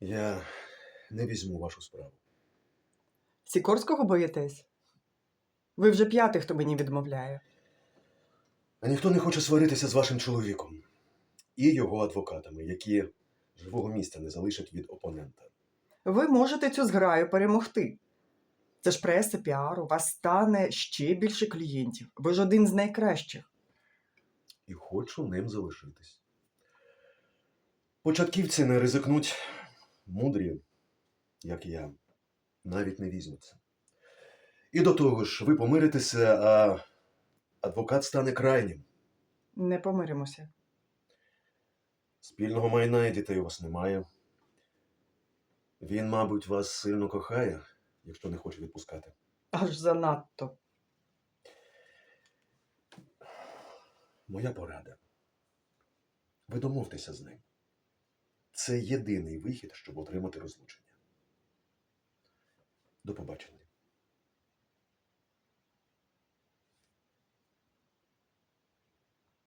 Я не візьму вашу справу. Сікорського боїтесь? Ви вже п'ятий, хто мені відмовляє. А ніхто не хоче сваритися з вашим чоловіком і його адвокатами, які живого місця не залишать від опонента. Ви можете цю зграю перемогти. Це ж преса піар, у вас стане ще більше клієнтів. Ви ж один з найкращих. І хочу ним залишитись. Початківці не ризикнуть, мудрі, як я, навіть не візьмуться. І до того ж, ви помиритеся, а адвокат стане крайнім. Не помиримося. Спільного майна і дітей у вас немає. Він, мабуть, вас сильно кохає, якщо не хоче відпускати. Аж занадто. Моя порада. Ви домовтеся з ним. Це єдиний вихід, щоб отримати розлучення. До побачення.